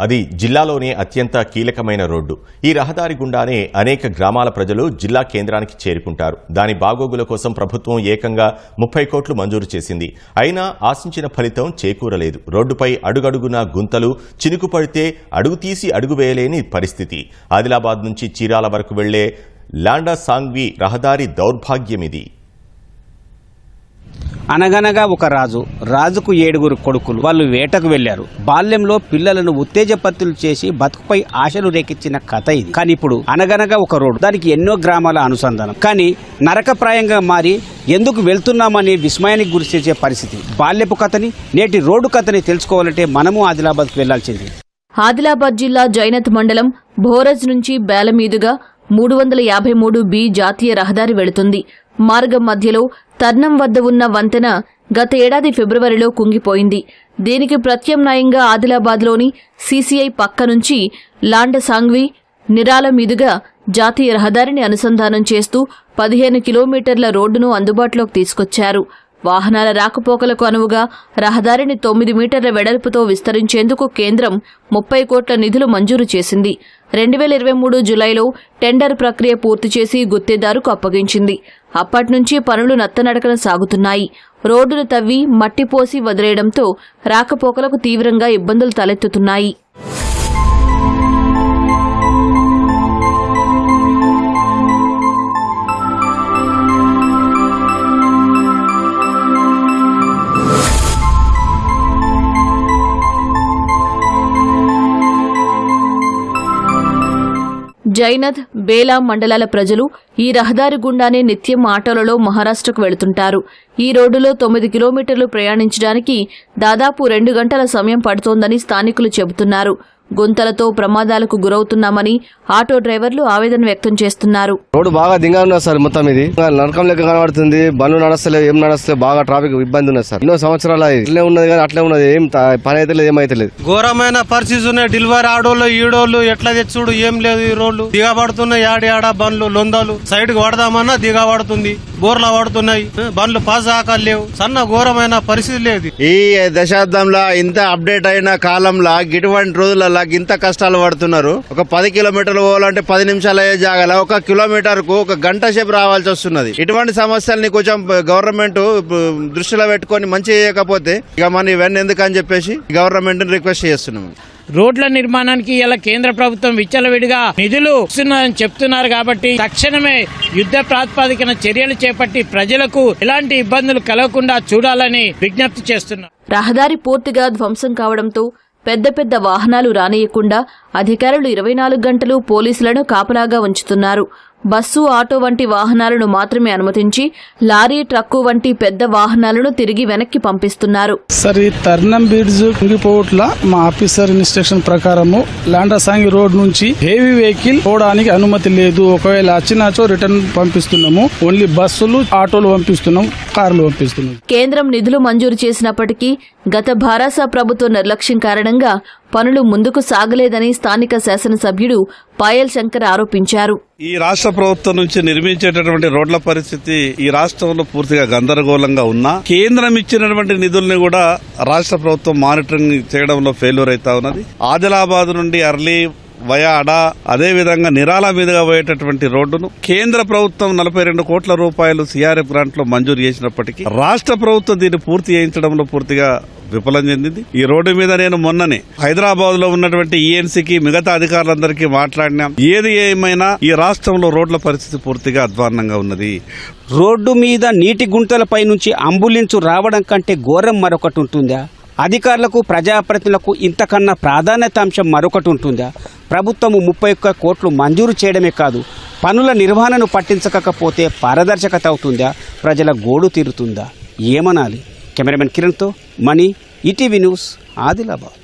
అది జిల్లాలోనే అత్యంత కీలకమైన రోడ్డు. ఈ రహదారి గుండానే అనేక గ్రామాల ప్రజలు జిల్లా కేంద్రానికి చేరుకుంటారు. దాని బాగోగుల కోసం ప్రభుత్వం ఏకంగా ముప్పై కోట్లు మంజూరు చేసింది. అయినా ఆశించిన ఫలితం చేకూరలేదు. రోడ్డుపై అడుగడుగునా గుంతలు చినుకు పడితే అడుగు తీసి అడుగు వేయలేని పరిస్థితి. ఆదిలాబాద్ నుంచి చీరాల వరకు వెళ్ళే లాండా సాంగ్వి రహదారి దౌర్భాగ్యమిది. అనగనగా ఒక రాజు రాజుకు ఏడుగురు కొడుకులు. వాళ్ళు వేటకు వెళ్ళారు బాల్యంలో పిల్లలను ఉత్తేజపత్తులు చేసి బతుకుపై ఆశలు రేకెచ్చిన కథ ఇది. కానీ ఇప్పుడు అనగనగా ఒక రోడ్డు. దానికి ఎన్నో గ్రామాల అనుసంధానం. కానీ నరకప్రాయంగా మారి ఎందుకు వెళ్తున్నామనే విస్మయానికి గురి చేసే పరిస్థితి. బాల్యపు కథని నేటి రోడ్డు కథని తెలుసుకోవాలంటే మనము ఆదిలాబాద్కు వెళ్ళాల్సింది. ఆదిలాబాద్ జిల్లా జైనత్ మండలం భోరజ్ నుంచి బేల మీదుగా మూడు వందల యాభై మూడు బి జాతీయ రహదారి వెళుతుంది. మార్గం మధ్యలో తర్నం వద్ద ఉన్న వంతెన గత ఏడాది ఫిబ్రవరిలో కుంగిపోయింది. దీనికి ప్రత్యామ్నాయంగా ఆదిలాబాద్లోని సీసీఐ పక్క నుంచి లాండసాంగ్వి నిరాల మీదుగా జాతీయ రహదారిని అనుసంధానం చేస్తూ పదిహేను కిలోమీటర్ల రోడ్డును అందుబాటులోకి తీసుకొచ్చారు. వాహనాల రాకపోకలకు అనువుగా రహదారిని తొమ్మిది మీటర్ల వెడల్పుతో విస్తరించేందుకు కేంద్రం ముప్పై కోట్ల నిధులు మంజూరు చేసింది. రెండు వేల ఇరవై మూడు జులైలో టెండర్ ప్రక్రియ పూర్తి చేసి గుత్తేదారుకు అప్పగించింది. అప్పటినుంచి పనులు నత్తనడకన సాగుతున్నాయి. రోడ్డును తవ్వి మట్టి పోసి వదిలేయడంతో రాకపోకలకు తీవ్రంగా ఇబ్బందులు తలెత్తుతున్నాయి. జైనథ్ బేలా మండలాల ప్రజలు ఈ రహదారి గుండానే నిత్యం ఆటోలలో మహారాష్ట్రకు వెళుతుంటారు. ఈ రోడ్డులో తొమ్మిది కిలోమీటర్లు ప్రయాణించడానికి దాదాపు రెండు గంటల సమయం పడుతోందని స్థానికులు చెబుతున్నారు. గుంతలతో ప్రమాదాలకు గురవుతున్నామని ఆటో డ్రైవర్లు ఆవేదన వ్యక్తం చేస్తున్నారు. రోడ్డు బాగా దింగా ఉన్నది సార్ మొత్తం ఇది. నరకం లెక్క కనబడుతుంది. బండ్లు నడస్తలేవు ఏం నడస్తలేవు. బాగా ట్రాఫిక్ ఇబ్బంది ఉన్నది సార్. ఎన్నో సంవత్సరాలు. ఇట్లే ఉన్నది కానీ అట్లే ఉన్నది. ఏం పని అయితే లేదు ఏమైతే లేదు. ఘోరమైన పరిస్థితి ఉన్నాయి. డెలివరీ ఆడోళ్ళు ఈడోళ్ళు ఎట్లా తెచ్చుడు ఏం లేదు ఈ రోడ్లు. దిగబడుతున్నాయి యాడి ఆడ బండ్లు లొందలు. సైడ్కి పడదామన్నా దిగబడుతుంది బోర్లా పడుతున్నాయి. బండ్లు పాస్ ఆకలు లేవు. సన్న ఘోరమైన పరిస్థితి లేదు ఈ దశాబ్దంలో ఇంత అప్డేట్ అయిన కాలంలో ఇటువంటి రోజులలో ఇంత కష్టాలు పడుతున్నారు. ఒక పది కిలోమీటర్లు పోవాలంటే పది నిమిషాలు అయ్యే జాగాల ఒక కిలోమీటర్కు ఒక గంట సేపు రావాల్సి వస్తున్నది. ఇటువంటి సమస్యల్ని కొంచెం గవర్నమెంట్ దృష్టిలో పెట్టుకొని మంచి చేయకపోతే ఇక మనం ఇవన్నీ ఎందుకని చెప్పేసి గవర్నమెంట్ రిక్వెస్ట్ చేస్తున్నాము రోడ్ల నిర్మాణానికి ఇలా కేంద్ర ప్రభుత్వం విచ్చలవిడిగా నిధులు ఇస్తున్నారని చెప్తున్నారు కాబట్టి తక్షణమే యుద్ధ ప్రాతిపదికన చర్యలు చేపట్టి ప్రజలకు ఎలాంటి ఇబ్బందులు కలగకుండా చూడాలని విజ్ఞప్తి చేస్తున్నారు. రహదారి పూర్తిగా ధ్వంసం కావడంతో పెద్ద పెద్ద వాహనాలు రానియకుండా అధికారులు ఇరవై నాలుగు గంటలు పోలీసులను కాపలాగా ఉంచుతున్నారు. బస్సు ఆటో వంటి వాహనాలను మాత్రమే అనుమతించి లారీ ట్రక్కు వంటి పెద్ద వాహనాలను తిరిగి వెనక్కి పంపిస్తున్నారు. సార్ ఈ తర్నం బ్రిడ్జ్ కుంగిపోవట్ల మా ఆఫీసర్ ఇన్స్ట్రక్షన్ ప్రకారము లాండసాంగి రోడ్ నుంచి హెవీ వెహికల్ పోవడానికి అనుమతి లేదు. ఒకవేళ వచ్చినాచో రిటర్న్ పంపిస్తున్నాము. ఓన్లీ బస్సులు ఆటోలు పంపిస్తున్నాం కార్లు పంపిస్తున్నాం. కేంద్రం నిధులు మంజూరు చేసినప్పటికీ గత భారాస ప్రభుత్వ నిర్లక్ష్యం కారణంగా పనులు ముందుకు సాగలేదని స్థానిక శాసనసభ్యుడు పాయల్ శంకర్ ఆరోపించారు. ఈ రాష్ట్ర ప్రభుత్వం నుంచి నిర్మించేటటువంటి రోడ్ల పరిస్థితి ఈ రాష్ట్రంలో పూర్తిగా గందరగోళంగా ఉన్నా కేంద్రం ఇచ్చినటువంటి నిధుల్ని కూడా రాష్ట్ర ప్రభుత్వం మానిటరింగ్ చేయడంలో ఫెయిల్యూర్ అవుతా ఉన్నది. ఆదిలాబాద్ నుండి అర్లీ వయాడ అదేవిధంగా అదే విధంగా నిరాల మీదుగా పోయేటటువంటి రోడ్డును కేంద్ర ప్రభుత్వం నలభై రెండు కోట్ల రూపాయలు సిఆర్ఎఫ్ గ్రాంట్లో మంజూరు చేసినప్పటికీ రాష్ట్ర ప్రభుత్వం దీన్ని పూర్తి చేయించడంలో పూర్తిగా విఫలం చెందింది. ఈ రోడ్డు మీద నేను మొన్ననే హైదరాబాద్లో ఉన్నటువంటి ఈఎన్సీకి మిగతా అధికారులందరికీ మాట్లాడినాం. ఏది ఏమైనా ఈ రాష్ట్రంలో రోడ్ల పరిస్థితి పూర్తిగా అధ్వాన్నంగా ఉన్నది. రోడ్డు మీద నీటి గుంతలపై నుంచి అంబులెన్సు రావడం కంటే ఘోరం మరొకటి ఉంటుందా? అధికారులకు ప్రజాప్రతినిధులకు ఇంతకన్నా ప్రాధాన్యత అంశం మరొకటి ఉంటుందా? ప్రభుత్వము ముప్పై ఒక్క కోట్లు మంజూరు చేయడమే కాదు పనుల నిర్వహణను పట్టించకపోతే పారదర్శకత అవుతుందా? ప్రజల గోడు తీరుతుందా? ఏమనాలి? కెమెరామెన్ కిరణ్తో మణి ఈటీవీ న్యూస్ ఆదిలాబాద్.